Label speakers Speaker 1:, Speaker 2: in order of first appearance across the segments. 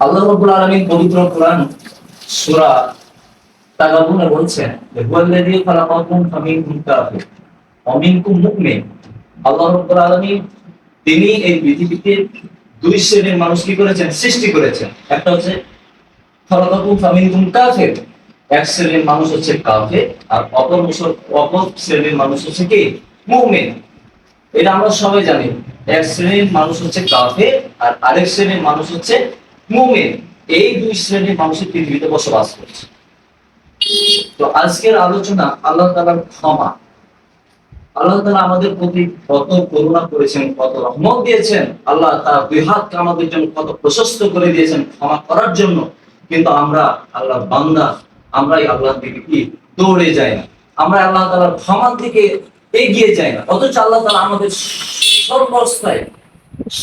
Speaker 1: আল্লাহ রাব্বুল আলামিন পবিত্র কোরআন সূরা তাগাবুনে বলছেন যে হুয়াল্লাযী খালাকাকুম ফামিনকুম কাফির। ওয়া মিনকুম মুমিন। আল্লাহ রাব্বুল আলামিন তিনি এই পৃথিবীতে দুই শ্রেণির মানুষ কি করেছেন? সৃষ্টি করেছেন। একটা হচ্ছে খালাকাকুম ফামিনকুম কাফির, এক শ্রেণির মানুষ হচ্ছে কাফের, আর অপর অপর শ্রেণির মানুষ হচ্ছে কি? মুমিন। এটা আমরা সবাই জানি। এক শ্রেণির মানুষ হচ্ছে কাফের, আর আরেক শ্রেণির মানুষ হচ্ছে মুমিন, এই দুই শ্রেণির মানুষের পৃথিবীতে বসবাস করছে। তো আজকের আলোচনা আল্লাহ তাআলার ক্ষমা। আল্লাহ তালা আমাদের প্রতি কত করুণা করেছেন, কত রহমত দিয়েছেন। আল্লাহ তার দুই হাতকে আমাদের জন্য কত প্রশস্ত করে দিয়েছেন ক্ষমা করার জন্য। কিন্তু আমরা আল্লাহ বান্দা, আমরাই আল্লাহর দিকে কি দৌড়ে যাই না। আমরা আল্লাহ তাআলার ক্ষমার দিকে এগিয়ে যাই না। অথচ আল্লাহ তালা আমাদের সর্বস্থায়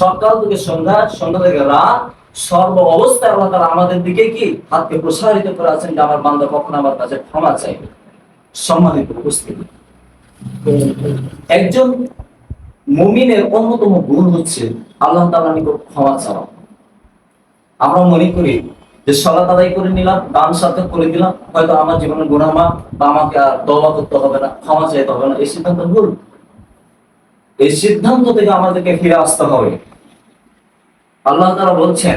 Speaker 1: সকাল থেকে সন্ধ্যা সন্ধ্যা থেকে রাত সর্ব অবস্থায় আল্লাহ তাআলা আমাদের দিকে কি? হাতকে প্রসারিত করে আছেন যে আমার বান্ধব কখন আমার কাছে ক্ষমা চাইবে সম্মানিত উপস্থিতি। একজন মুমিনের অন্যতম গুণ হচ্ছে আল্লাহ তাআলা নিকট ক্ষমা চাওয়া। আমরা মনে করি যে সলাত আদায় করে নিলাম, দান সাথে করে দিলাম, হয়তো আমার জীবনের গুণামা বা আমাকে আর দবা করতে হবে না, ক্ষমা চাইতে হবে না, এই সিদ্ধান্ত ভুল। এই সিদ্ধান্ত থেকে আমাদেরকে ফিরে আসতে হবে। আল্লাহ তাআলা বলছেন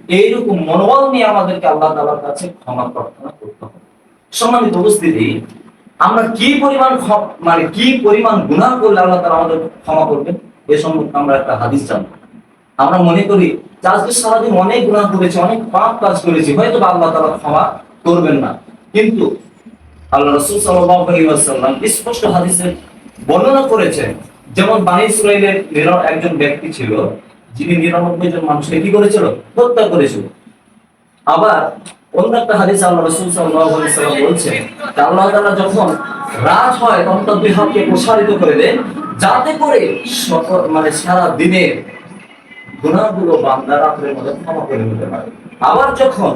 Speaker 1: এইরকম মনোবল নিয়ে আমাদেরকে আল্লাহ তালার কাছে ক্ষমা প্রার্থনা করতে হবে। সম্মানিত উপস্থিতি, আমরা কি পরিমাণ মানে কি পরিমাণ গুণা করলে আল্লাহ তাআলা আমাদের ক্ষমা করবেন? এ সম্পর্কে আমরা একটা হাদিস জানব। আমরা মনে করি আজকে সারাদিন অনেক গুনাহ করেছি, অনেক পাপ কাজ করেছি, হয়তো আল্লাহ তালা ক্ষমা করবেন না। কিন্তু আল্লাহ রাসূল আলাইহি স্পষ্ট হাদিসে বর্ণনা করেছেন, যেমন বানী ইসরাইলের নির- একজন ব্যক্তি ছিল যিনি নিরানব্বই জন মানুষকে কি করেছিল? হত্যা করেছিল। আবার অন্য একটা হাদিস আল্লাহ রাসূল ওয়াসাল্লাম বলছেন আল্লাহ তাআলা যখন রাত হয়, তখন তার দুই হাতকে প্রসারিত করে দেন, যাতে করে সকল মানে সারা দিনের গুনাহগুলো বান্দা রাতের মধ্যে ক্ষমা করে নিতে পারে। আবার যখন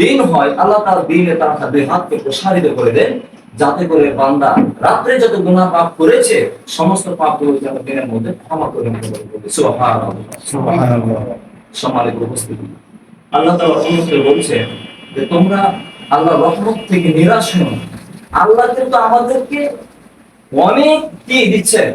Speaker 1: দিন হয়, আল্লাহ তার দিনে তার দুই হাতকে প্রসারিত করে দেন যাতে করে বান্দা রাত্রে যত গুণা পাপ করেছে সমস্ত পাপগুলো যেন দিনের মধ্যে ক্ষমা করে। সম্মানিত উপস্থিতি। আল্লাহ তাআলা অন্যত্র বলছেন যে তোমরা আল্লাহ রহমত থেকে নিরাশ হও না। আল্লাহ কিন্তু আমাদেরকে অনেক কি দিচ্ছেন?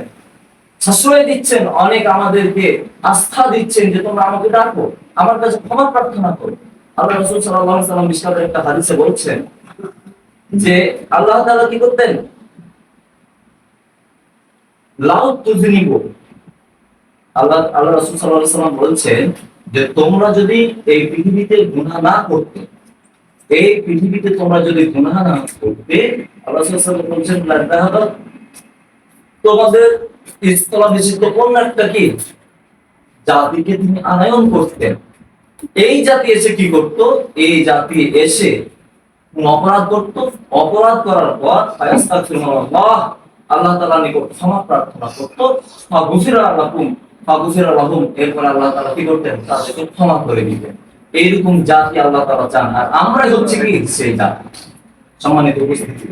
Speaker 1: সাশ্রয় দিচ্ছেন অনেক আমাদেরকে আস্থা দিচ্ছেন যে তোমরা আমাকে ডাকো আমার কাছে ক্ষমা প্রার্থনা করো। আল্লাহ রাসূল আলাইহি সাল্লাম মিশকাতের একটা হাদিসে বলছেন যে আল্লাহ তাআলা কি করতেন? লাউ তুজনিব আল্লাহ আল্লাহ রাসূল আলাইহি সাল্লাম বলছেন যে তোমরা যদি এই পৃথিবীতে গুনাহ না করতে, এই পৃথিবীতে তোমরা যদি গুনাহ না করতে, আল্লাহ সাল্লাম বলছেন তোমাদের কোন একটা কি? জাতিকে তিনি আনায়ন করতেন। এই জাতি এসে কি করত? এই জাতি এসে অপরাধ করত? অপরাধ করার পর আল্লাহ তালা নিকট ক্ষমা প্রার্থনা করত। ফাগুফিরা লাকুম ফাগুফিরা লাহুম। এরপর আল্লাহ তাআলা কি করতেন? তাদেরকে ক্ষমা করে দিতেন। এইরকম জাতি আল্লাহ তাআলা চান। আর আমরা হচ্ছে কি? সেই জাতি। সম্মানিত উপস্থিতি।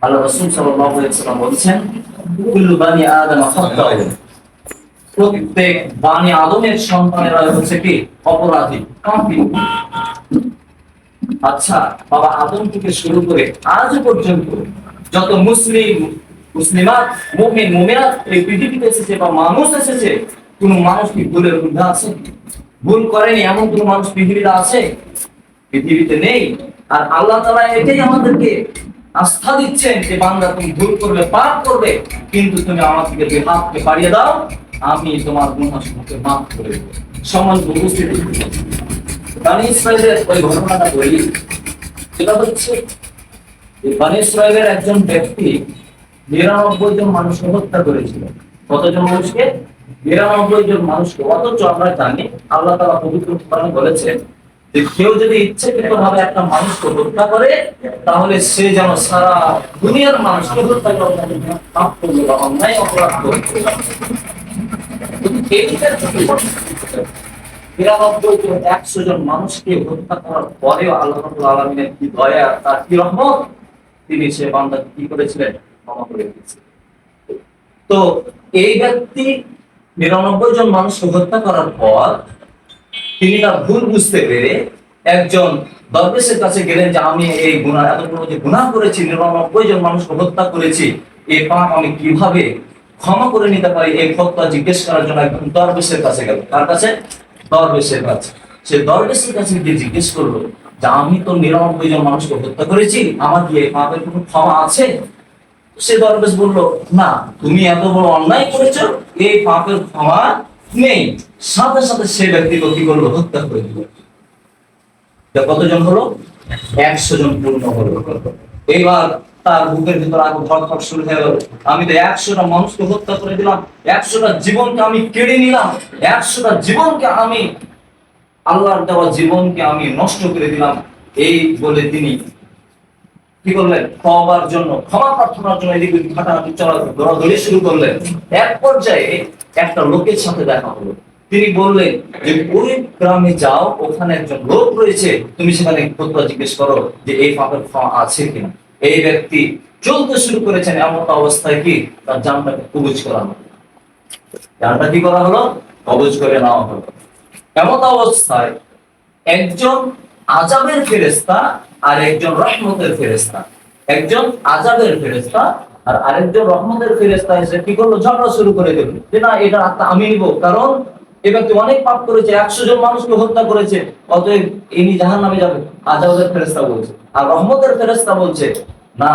Speaker 1: আল্লাহ রাসূল ওয়াসাল্লাম বলছেন বানি আদম প্রত্যেক বানি আদমের সন্তানেরা হচ্ছে কি? অপরাধী আচ্ছা বাবা আদম থেকে শুরু করে আজ পর্যন্ত যত মুসলিম, মুসলিমাত এই পৃথিবীতে এসেছে বা মানুষ এসেছে, কোন মানুষ কি ভুলের আছে? ভুল করেনি এমন কোন মানুষ পৃথিবীতে আছে? পৃথিবীতে নেই। আর আল্লাহ তাআলা এটাই আমাদেরকে আস্থা দিচ্ছেন যে বান্দা তুমি ভুল করবে, পাপ করবে, কিন্তু তুমি আমার থেকে দুই হাতকে বাড়িয়ে দাও, আমি তোমার গুনাহসমূহকে মাফ করে সমান উপস্থিতি। বানি ইসরায়েলের ওই ঘটনাটা বলি সেটা হচ্ছে বানি ইসরায়েলের একজন ব্যক্তি নিরানব্বই জন মানুষকে হত্যা করেছিল। কতজন মানুষকে? নিরানব্বই জন মানুষকে। অথচ আমরা জানি, আল্লাহ তাআলা পবিত্র কোরআনে বলেছেন যে কেউ যদি ইচ্ছাকৃত ভাবে একটা মানুষকে হত্যা করে, তাহলে সে যেন সারা দুনিয়ার মানুষকে হত্যা করে পাপ করল বা অন্যায় অপরাধ যদি নিরানব্বই জন, একশো জন মানুষকে হত্যা করার পরেও আল্লাহ আলামিনের কি দয়া, তার কি রহমত, তিনি সে বান্দাকে কি করেছিলেন? ক্ষমা করে দিয়েছিলেন। তো এই ব্যক্তি নিরানব্বই জন মানুষকে হত্যা করার পর তিনি তার ভুল বুঝতে পেরে একজন দরবেশের কাছে গেলেন যে, আমি এই গুণা এত বড় যে গুণা করেছি, নিরানব্বই জন মানুষকে হত্যা করেছি এই পাপ আমি কীভাবে ক্ষমা করে নিতে পারি? এই ফতোয়া জিজ্ঞেস করার জন্য একজন দরবেশের কাছে গেল। কার কাছে? দরবেশের কাছে। সে দরবেশের কাছে গিয়ে জিজ্ঞেস করল যে আমি তো নিরানব্বই জন মানুষকে হত্যা করেছি, আমার কি পাপের কোনো ক্ষমা আছে? সে দরবেশ বলল, না, তুমি এত বড় অন্যায় করেছ, এই পাপের ক্ষমা নেই। সাথে সাথে সে ব্যক্তিকে কি করল? হত্যা করে দিল। কতজন হলো? একশো জন পূর্ণ হলো। এবার তার বুকের ভিতর আগে ধরফর শুরু হয়ে গেল। আমি তো একশোটা মানুষকে হত্যা করে দিলাম, একশোটা জীবনকে আমি কেড়ে নিলাম, একশোটা জীবনকে আমি আল্লাহর দেওয়া জীবনকে আমি নষ্ট করে দিলাম। এই বলে তিনি কি করলেন? জন্য, ক্ষমা প্রার্থনার জন্য দৌড়াদৌড়ি শুরু করলেন। এক পর্যায়ে একটা লোকের সাথে দেখা হলো। তিনি বললেন যে, ওই গ্রামে যাও, ওখানে একজন লোক রয়েছে, তুমি সেখানে জিজ্ঞেস করো যে, এই পাপের ক্ষমা আছে কিনা? এই ব্যক্তি চলতে শুরু করেছেন এমন অবস্থায় কি? তার জানটাকে কবুজ করা হলো। জানটা কি করা হলো? কবজ করে নেওয়া হলো। এমন অবস্থায় একজন আজাবের ফেরেস্তা আর একজন রহমতের ফেরেস্তা একজন আজাবের ফেরেস্তা আর আরেকজন রহমতের ফেরেস্তা এসে কি করল? ঝগড়া শুরু করে দিল। যে না, এটা আমি নিব। কারণ এ ব্যক্তি অনেক পাপ করেছে, একশো জন মানুষকে হত্যা করেছে, অতএব ইনি জাহান নামে যাবে ফেরেস্তা বলছে, আর রহমতের ফেরেস্তা বলছে, না,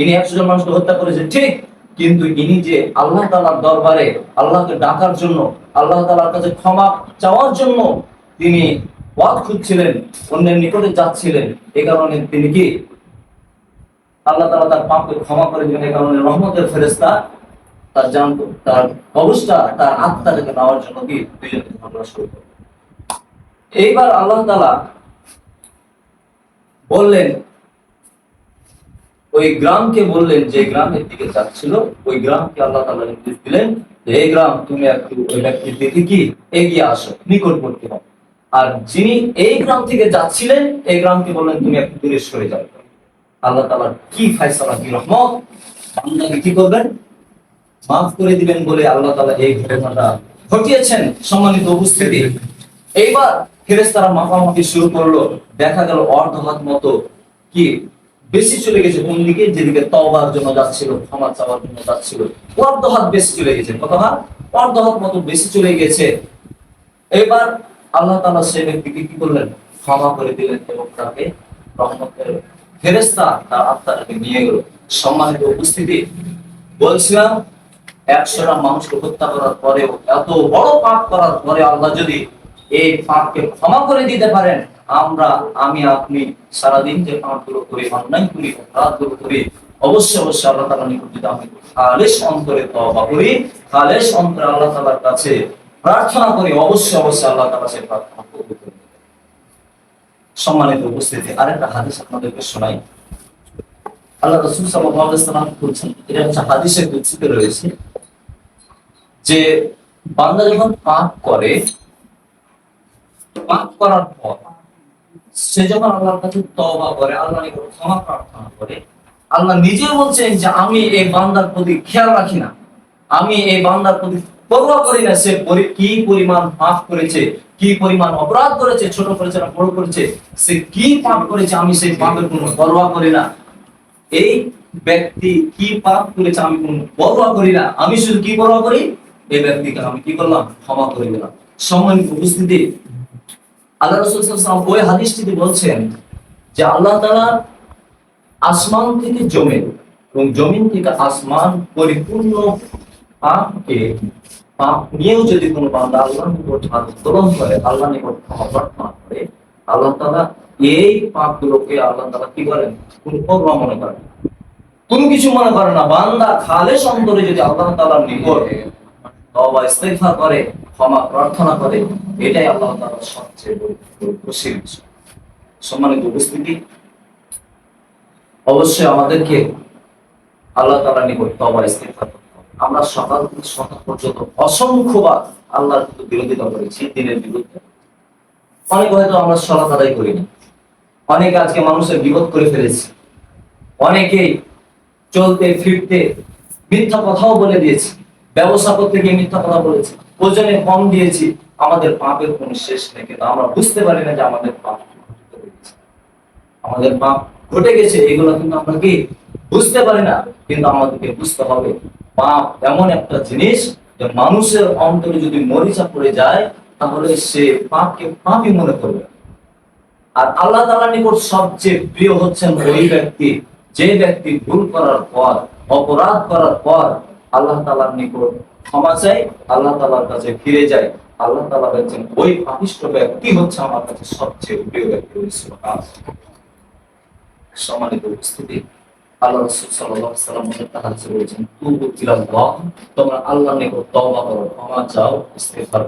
Speaker 1: ইনি একশো জন মানুষকে হত্যা করেছে, ঠিক, কিন্তু ইনি যে আল্লাহ তালার দরবারে আল্লাহকে ডাকার জন্য, আল্লাহ তালার কাছে ক্ষমা চাওয়ার জন্য তিনি পথ খুঁজছিলেন, অন্যের নিকটে যাচ্ছিলেন, এ কারণে তিনি কি? আল্লাহ তালা তার পাপকে ক্ষমা করে দিবেন এ কারণে রহমতের ফেরেস্তা তার জান তার অবস্থা, তার আত্মাটাকে নেওয়ার জন্য কি এইবার আল্লাহ তালা বললেন, ওই গ্রামকে বললেন, যে গ্রামের দিকে যাচ্ছিল, ওই গ্রামকে আল্লাহ তালা নির্দেশ দিলেন এই গ্রাম, তুমি একটু ওই ব্যক্তির দিকে কি এগিয়ে আসো, নিকটবর্তী হও। আর যিনি এই গ্রাম থেকে যাচ্ছিলেন, এই গ্রামকে বললেন, তুমি একটু দূরে সরে যাও। আল্লাহ তালার কি ফায়সালা কি রহমত বান্দাকে কি করবেন? মাফ করে দিবেন বলে আল্লাহ তালা এই ঘটনাটা ঘটিয়েছেন সম্মানিত উপস্থিতি। এইবার ফেরেস্তারা মাফামাফি শুরু করল, দেখা গেল অর্ধ হাত মতো কি বেশি চলে গেছে কোন দিকে? যেদিকে তওবার জন্য যাচ্ছিল, ক্ষমা চাওয়ার জন্য যাচ্ছিল। অর্ধ হাত বেশি চলে গেছে। কত হাত মতো বেশি চলে গেছে। এবার আল্লাহ তাআলা সেই ব্যক্তিকে কি করলেন? ক্ষমা করে দিলেন এবং তাকে রহমতের ফেরেস্তা তার আত্মাটাকে নিয়ে গেল। সম্মানিত উপস্থিতি, বলছিলাম একশোটা মানুষকে হত্যা করার পরেও, এত বড় পাপ করার পরে আল্লাহ যদি এই পাপকে ক্ষমা করে দিতে পারেন, আমরা, আমি, আপনি সারাদিন যে পাপগুলো করি, অন্যায় করি, অপরাধগুলো করি, অবশ্যই অবশ্যই আল্লাহ তালা নিকট যদি আমি খালেশ অন্তরে তবা করি, খালেশ অন্তরে আল্লাহ তালার কাছে প্রার্থনা করি, অবশ্যই অবশ্যই আল্লাহ তালা সেই প্রার্থনা কবুল সম্মানিত উপস্থিতি, আরেকটা হাদিস আপনাদেরকে শোনাই। আল্লাহ রসুল আলাইহি সাল্লাম বলছেন, এটা হচ্ছে হাদিসে কুদসিতে রয়েছে। যে বান্দা যখন পাপ করে, পাপ করার পর সে যখন আল্লাহর কাছে তওবা করে, আল্লাহ ক্ষমা প্রার্থনা করে, আল্লাহ নিজে বলছেন যে আমি এই বান্দার প্রতি খেয়াল রাখি না। আমি এই বান্দার প্রতি পরোয়া করি না, সে কি পরিমাণ পাপ করেছে, কি পরিমাণ অপরাধ করেছে, ছোট করেছে না বড় করেছে, সে কি পাপ করেছে আমি সেই পাপের কোনো পরোয়া করি না। এই ব্যক্তি কি পাপ করেছে আমি কোনো পরোয়া করি না। আমি শুধু কি পরোয়া করি? এই ব্যক্তিকে আমি কি করলাম? ক্ষমা করে দিলাম। সম্মানিত উপস্থিতি, আল্লাহ ওই হাদিসটিতে বলছেন যে আল্লাহ তাআলা আসমান থেকে জমিন এবং জমিন থেকে আসমান পরিপূর্ণ পাপকে, পাপ নিয়েও যদি কোনো বান্দা আল্লাহর নিকট হাত করে আল্লাহ নিকট ক্ষমা প্রার্থনা করে, আল্লাহ তাআলা এই পাপগুলোকে আল্লাহ তাআলা কি করেন? কোনো মনে করেন। কোনো কিছু মনে করে না। বান্দা খালেস অন্তরে যদি আল্লাহ তাআলার নিকট তওবা, ইস্তেগফার করে, ক্ষমা প্রার্থনা করে, এটাই আল্লাহ সবচেয়ে খুশির সম্মানিত উপস্থিতি, অবশ্যই আমাদেরকে আল্লাহ তালা নিকট তবা হবে। আমরা সকাল সন্ধ্যা পর্যন্ত অসংখ্যবার আল্লাহর বিরোধিতা করেছি দিনের বিরুদ্ধে। অনেক হয়তো আমরা সলাত আদায় করি না। অনেকে আজকে মানুষের বিপদ করে ফেলেছি। অনেকেই চলতে, ফিরতে মিথ্যা কথাও বলে দিয়েছি। ব্যবসা করতে গিয়ে মিথ্যা কথা বলেছি। ওজনে কম দিয়েছি, আমাদের পাপের কোনো শেষ নেই। কিন্তু আমরা বুঝতে পারি না যে আমাদের পাপ আমাদের পাপ ঘটে গেছে, এগুলো কিন্তু আমরা কি বুঝতে পারি না, কিন্তু আমাদেরকে বুঝতে হবে, পাপ এমন একটা জিনিস যে মানুষের অন্তরে যদি মরিচা পড়ে যায়, তাহলে সে পাপকে পাপই মনে করবে আর আল্লাহ তাআলার নিকট সবচেয়ে প্রিয় হচ্ছেন ওই ব্যক্তি, যে ব্যক্তি ভুল করার পর, অপরাধ করার পর আল্লাহ তালার নিকট ক্ষমা চাই, আল্লাহ তালার কাছে ফিরে যাই। আল্লাহ তালা বলছেন, ওই পাপিষ্ট ব্যক্তি হচ্ছে আমার কাছে সবচেয়ে প্রিয় ব্যক্তি হয়েছিল সম্মানিত উপস্থিতি, আল্লাহ ওয়াসাল্লাম তাআলা বলেছেন তোমরা আল্লাহ নিকট তওবা করো, ক্ষমা চাও ইস্তেফার